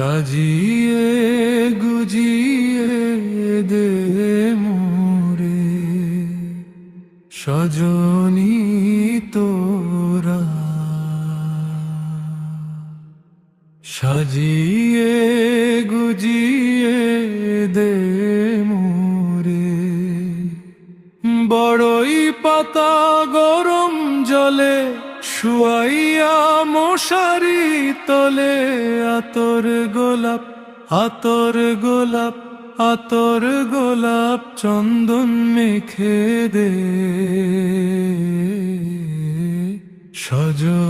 সাজিয়ে গুজিয়ে দে মোরে সজনী তোরা সাজিয়ে গুজিয়ে দে মোরে। বড়ই পাতা গরম জলে শুয়াইয়া মশারি তলে, আতর গোলাপ আতর গোলাপ আতর গোলাপ চন্দন মেখে দে। সজনী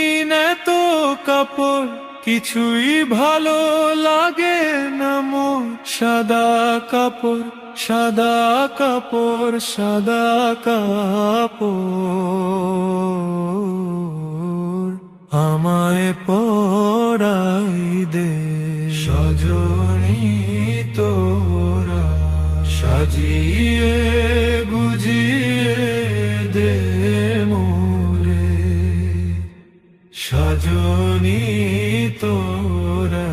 কাপড় কিছুই ভালো লাগে না মোর সাদা কাপড় সাদা কাপড় সাদা কাপড় আমায় পড়াই দে। সজনী তোরা সাজিয়ে সজনী তোরা।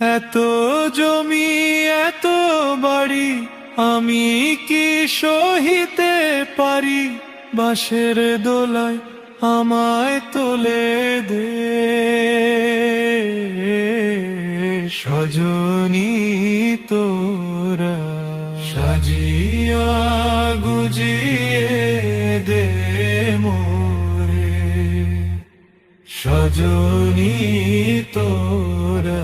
এত জমি এত বাড়ি আমি কি সহিতে পারি বাঁশের দোলায়? আমায় তোলে দে। সজনী তোরা সাজিয়া গুজিয়ে দে মোরে। সজনী তোরা